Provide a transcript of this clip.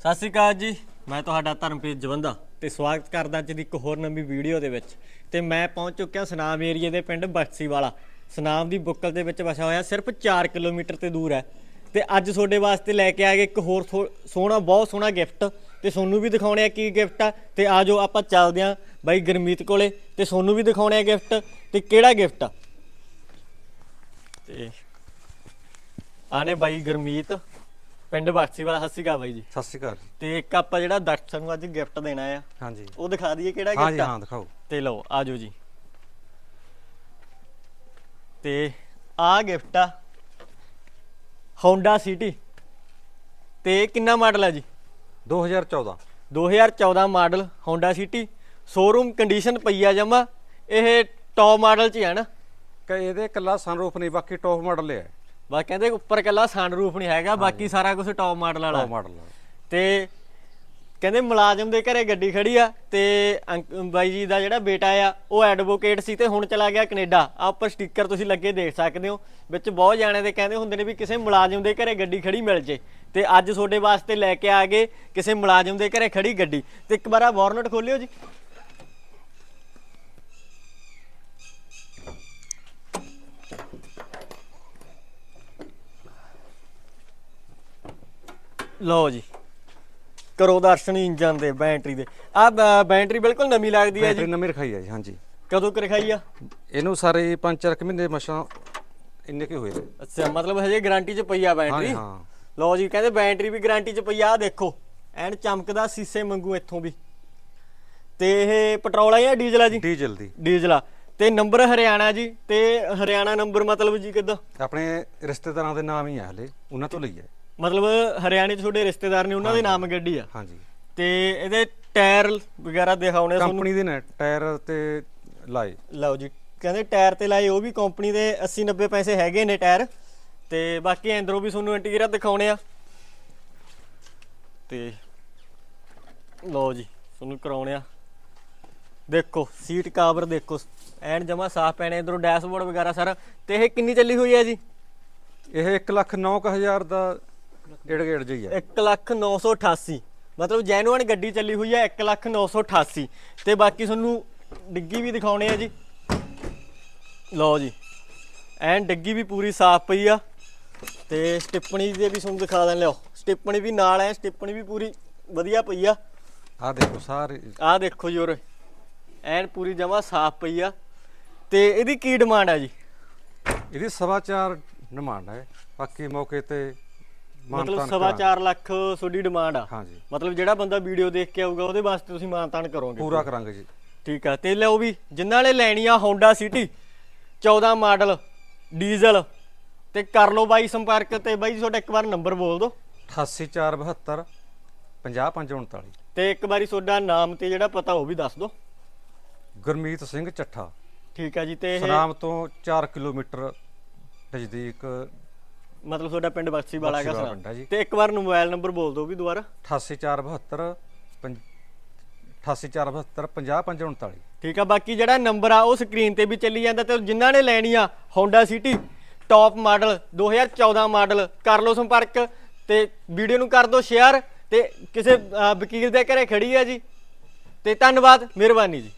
ਸਤਿ ਸ਼੍ਰੀ ਅਕਾਲ ਜੀ। ਮੈਂ ਤੁਹਾਡਾ ਧਰਮਪ੍ਰੀਤ ਜਵੰਦਾ ਤੇ ਸਵਾਗਤ ਕਰਦਾ ਅੱਜ ਦੀ ਇੱਕ ਹੋਰ ਨਵੀਂ ਵੀਡੀਓ ਦੇ ਵਿੱਚ। ਤੇ ਮੈਂ ਪਹੁੰਚ ਚੁੱਕਿਆ ਸੁਨਾਮ ਏਰੀਏ ਦੇ ਪਿੰਡ ਬਖਸੀ ਵਾਲਾ ਸੁਨਾਮ ਦੀ ਬੁੱਕਲ ਦੇ ਵਿੱਚ ਵਸਿਆ ਹੋਇਆ, ਸਿਰਫ 4 ਕਿਲੋਮੀਟਰ ਤੇ ਦੂਰ ਹੈ। ਤੇ ਅੱਜ ਤੁਹਾਡੇ ਵਾਸਤੇ ਲੈ ਕੇ ਆ ਗਏ ਇੱਕ ਹੋਰ ਥੋ- ਸੋਹਣਾ, ਬਹੁਤ ਸੋਹਣਾ ਗਿਫਟ। ਤੇ ਸੋਨੂੰ ਵੀ ਦਿਖਾਉਣੇ ਆ ਕੀ ਗਿਫਟ ਆ। ਤੇ ਆਜੋ ਆਪਾਂ ਚੱਲਦੇ ਆਂ ਬਾਈ ਗਰਮੀਤ ਕੋਲੇ। ਤੇ ਸੋਨੂੰ ਵੀ ਦਿਖਾਉਣੇ ਆ ਗਿਫਟ। ਤੇ ਕਿਹੜਾ ਗਿਫਟ ਆ? ਤੇ ਆਨੇ ਬਾਈ ਗਰਮੀਤ। ਪਿੰਡ ਬਖਸੀ ਵਾਲਾ ਸਤਿ ਸ਼੍ਰੀ ਅਕਾਲ ਬਾਈ ਜੀ। ਸਤਿ ਸ਼੍ਰੀ ਅਕਾਲ। ਤੇ ਇੱਕ ਆਪਾਂ ਜਿਹੜਾ ਦਰਸ਼ਕ ਨੂੰ ਅੱਜ ਗਿਫਟ ਦੇਣਾ ਆ ਹਾਂਜੀ। ਉਹ ਦਿਖਾ ਦਈਏ ਕਿਹੜਾ ਗਿਫਟ ਆ? ਹਾਂ ਦਿਖਾਓ। ਤੇ ਲਓ ਆਜੋ ਜੀ। ਤੇ ਆ ਗਿਫਟ ਆ Honda City ਤੇ ਕਿੰਨਾ ਮਾਡਲ ਆ ਜੀ? 2014 2014 model Honda City showroom condition ਪਈ ਆ ਜਮਾ। ਇਹ ਟੌਪ ਮਾਡਲ ਚ ਹੀ ਆ ਨਾ। ਕਿ ਇਹਦੇ ਕੱਲਾ ਸਨਰੂਫ ਨਹੀਂ ਬਾਕੀ ਟੌਪ ਮਾਡਲ ਹੈ ਬਾ ਕਹਿੰਦੇ ਉੱਪਰ ਕੱਲਾ ਸਨਰੂਫ ਨਹੀਂ ਹੈਗਾ ਬਾਕੀ ਸਾਰਾ ਕੁਝ ਟੌਪ ਮਾਡਲ ਵਾਲਾ। ਟੌਪ ਮਾਡਲ ਤੇ ਕਹਿੰਦੇ ਮੁਲਾਜ਼ਮ ਦੇ ਘਰੇ ਗੱਡੀ ਖੜੀ ਆ ਤੇ ਬਾਈ ਜੀ ਦਾ ਜਿਹੜਾ ਬੇਟਾ ਆ ਉਹ ਐਡਵੋਕੇਟ ਸੀ ਤੇ ਹੁਣ ਚਲਾ ਗਿਆ ਕੈਨੇਡਾ। ਆ ਉੱਪਰ ਸਟicker ਤੁਸੀਂ ਲੱਗੇ ਦੇਖ ਸਕਦੇ ਹੋ। ਵਿੱਚ ਬਹੁਤ ਜਾਣੇ ਦੇ ਕਹਿੰਦੇ ਹੁੰਦੇ ਨੇ ਵੀ ਕਿਸੇ ਮੁਲਾਜ਼ਮ ਦੇ ਘਰੇ ਗੱਡੀ ਖੜੀ ਮਿਲ ਜੇ। ਤੇ ਅੱਜ ਤੁਹਾਡੇ ਵਾਸਤੇ ਲੈ ਕੇ ਆ ਗਏ ਕਿਸੇ ਮੁਲਾਜ਼ਮ ਦੇ ਘਰੇ ਖੜੀ ਗੱਡੀ। ਤੇ ਇੱਕ ਵਾਰ ਆ ਵਾਰਨਟ ਖੋਲਿਓ ਜੀ। ਲਓ ਜੀ। ਕਰੋ ਦਰਸ਼ਨ ਇੰਜਨ ਦੇ ਬੈਟਰੀ ਦੇ। ਆ ਬੈਟਰੀ ਬਿਲਕੁਲ ਨਵੀਂ ਲੱਗਦੀ ਹੈ ਜੀ। ਬੈਟਰੀ ਨਵੀਂ ਰਖਾਈ ਹੈ ਜੀ ਹਾਂਜੀ। ਕਦੋਂ ਰਖਾਈ ਆ? ਇਹਨੂੰ ਸਾਰੇ 5-4 ਮਹੀਨੇ ਮਸਾਂ ਇੰਨੇ ਕੀ ਹੋਏ ਨੇ। ਅੱਛਾ ਮਤਲਬ ਹਜੇ ਗਾਰੰਟੀ ਚ ਪਈ ਆ ਬੈਟਰੀ? ਹਾਂ। ਲਓ ਜੀ ਕਹਿੰਦੇ ਬੈਟਰੀ ਵੀ ਗਾਰੰਟੀ ਚ ਪਈ ਆ ਆਹ ਦੇਖੋ। ਐਨ ਚਮਕਦਾ ਸੀਸੇ ਮੰਗੂ ਇੱਥੋਂ ਵੀ। ਤੇ ਇਹ ਪੈਟਰੋਲ ਆ ਜਾਂ ਡੀਜ਼ਲ ਆ ਜੀ? ਡੀਜ਼ਲ ਦੀ। ਡੀਜ਼ਲ ਆ। ਤੇ ਨੰਬਰ ਹਰਿਆਣਾ ਜੀ ਤੇ ਹਰਿਆਣਾ ਨੰਬਰ ਮਤਲਬ ਜੀ ਕਿੱਦਾਂ? ਆਪਣੇ ਰਿਸ਼ਤੇਦਾਰਾਂ ਦੇ ਨਾਮ ਹੀ ਆ ਹਲੇ ਉਹਨਾਂ ਤੋਂ ਲਈ ਹੈ। ਮਤਲਬ ਹਰਿਆਣੇ ਚ ਤੁਹਾਡੇ ਰਿਸ਼ਤੇਦਾਰ ਨੇ ਉਹਨਾਂ ਦੇ ਨਾਮ ਗੱਡੀ ਆ। ਹਾਂਜੀ। ਤੇ ਇਹਦੇ ਟਾਇਰ ਵਗੈਰਾ ਦਿਖਾਉਣੇ ਤੁਹਾਨੂੰ। ਕੰਪਨੀ ਦੇ ਨੇ ਟਾਇਰ ਤੇ ਲਾਏ। ਲਓ ਜੀ ਕਹਿੰਦੇ ਟਾਇਰ ਤੇ ਲਾਏ ਉਹ ਵੀ ਕੰਪਨੀ ਦੇ 80 90 ਪੈਸੇ ਹੈਗੇ ਨੇ ਟਾਇਰ। ਤੇ ਬਾਕੀ ਅੰਦਰੋਂ ਵੀ ਤੁਹਾਨੂੰ ਇੰਟੀਰੀਅਰ ਦਿਖਾਉਣੇ ਆ। ਤੇ ਲਓ ਜੀ ਤੁਹਾਨੂੰ ਕਰਾਉਣੇ ਆ। ਦੇਖੋ ਸੀਟ ਕਵਰ ਦੇਖੋ। ਐਨ ਜਮਾ ਸਾਫ਼ ਪੈਣੇ ਇਧਰੋਂ ਡੈਸ਼ਬੋਰਡ ਵਗੈਰਾ ਸਾਰਾ। ਤੇ ਇਹ ਕਿੰਨੀ ਚੱਲੀ ਹੋਈ ਹੈ ਜੀ? ਇਹ 1 ਲੱਖ 9000 ਦਾ ਏੜ ਗੇੜ ਜਿਹੀ ਹੈ 1 ਲੱਖ 988 ਮਤਲਬ ਜੈਨੂਅਨ ਗੱਡੀ ਚੱਲੀ ਹੋਈ ਹੈ 1 ਲੱਖ 988 ਤੇ ਬਾਕੀ ਤੁਹਾਨੂੰ ਡਿੱਗੀ ਵੀ ਦਿਖਾਉਣੇ ਆ ਜੀ। ਲਓ ਜੀ। ਐਨ ਡਿੱਗੀ ਵੀ ਪੂਰੀ ਸਾਫ਼ ਪਈ ਆ। ਤੇ ਸਟਿੱਪਣੀ ਦੇ ਵੀ ਤੁਹਾਨੂੰ ਦਿਖਾ ਦੇਣ ਲਿਓ ਸਟਿੱਪਣੀ ਵੀ ਨਾਲ ਐ ਸਟਿੱਪਣੀ ਵੀ ਪੂਰੀ ਵਧੀਆ ਪਈ ਆ। ਆਹ ਦੇਖੋ ਸਾਰੇ। ਆਹ ਦੇਖੋ ਜੀ ਉਰੇ। ਐਨ ਪੂਰੀ ਜਮਾ ਸਾਫ਼ ਪਈ ਆ। ਤੇ ਇਹਦੀ ਕੀ ਡਿਮਾਂਡ ਆ ਜੀ? ਇਹਦੀ ਸਵਾ ਚਾਰ ਡਿਮਾਂਡ ਹੈ ਬਾਕੀ ਮੌਕੇ ਤੇ ਮਤਲਬ ਸਵਾ ਕਰਾਂਗੇ। ਚਾਰ ਲੱਖ ਤੁਹਾਡੀ ਡਿਮਾਂਡ ਆ। ਹਾਂਜੀ। ਮਤਲਬ ਜਿਹੜਾ ਬੰਦਾ ਵੀਡੀਓ ਦੇਖ ਕੇ ਆਊਗਾ ਉਹਦੇ ਵਾਸਤੇ ਤੁਸੀਂ ਮਾਨਤਾਨ ਕਰੋਗੇ। ਪੂਰਾ ਕਰਾਂਗੇ ਜੀ। ਠੀਕ ਆ ਤੇ ਲਓ ਵੀ ਜਿਨ੍ਹਾਂ ਨੇ ਲੈਣੀ ਆ Honda City 14 ਮਾਡਲ ਡੀਜ਼ਲ ਤੇ ਕਰ ਲਓ ਬਾਈ ਸੰਪਰਕ ਤੇ ਬਾਈ ਤੁਹਾਡਾ ਇੱਕ ਵਾਰ ਨੰਬਰ ਬੋਲ ਦਿਓ। 88472 50539 ਤੇ ਇੱਕ ਵਾਰੀ ਤੁਹਾਡਾ ਨਾਮ ਤੇ ਜਿਹੜਾ ਪਤਾ ਉਹ ਵੀ ਦੱਸ ਦਿਓ। ਗੁਰਮੀਤ ਸਿੰਘ ਚੱਠਾ। ਠੀਕ ਆ ਜੀ ਤੇ ਇਹ ਸਨਾਮ ਤੋਂ 4 ਕਿਲੋਮੀਟਰ ਨਜ਼ਦੀਕ ਮਤਲਬ ਤੁਹਾਡਾ ਪਿੰਡ ਬਖਸ਼ੀ ਵਾਲਾ ਹੈਗਾ ਬਖਸ਼ੀ ਵਾਲਾ ਸਰ। ਪਿੰਡ ਆ ਜੀ। ਤੇ ਇੱਕ ਵਾਰ ਮੋਬਾਈਲ ਨੰਬਰ ਬੋਲ ਦਿਓ ਵੀ ਦੁਬਾਰਾ। 88472 88472 50539 ਠੀਕ ਆ ਬਾਕੀ ਜਿਹੜਾ ਨੰਬਰ ਆ ਉਹ ਸਕਰੀਨ ਤੇ ਵੀ ਚੱਲੀ ਜਾਂਦਾ ਤੇ ਜਿਨ੍ਹਾਂ ਨੇ ਲੈਣੀ ਆ Honda City top model 2014 model ਕਰ ਲਓ ਸੰਪਰਕ ਤੇ ਵੀਡੀਓ ਨੂੰ ਕਰ ਦਿਓ ਸ਼ੇਅਰ ਤੇ ਕਿਸੇ ਵਕੀਲ ਦੇ ਘਰੇ ਖੜੀ ਆ ਜੀ। ਤੇ ਧੰਨਵਾਦ ਮਿਹਰਬਾਨੀ ਜੀ।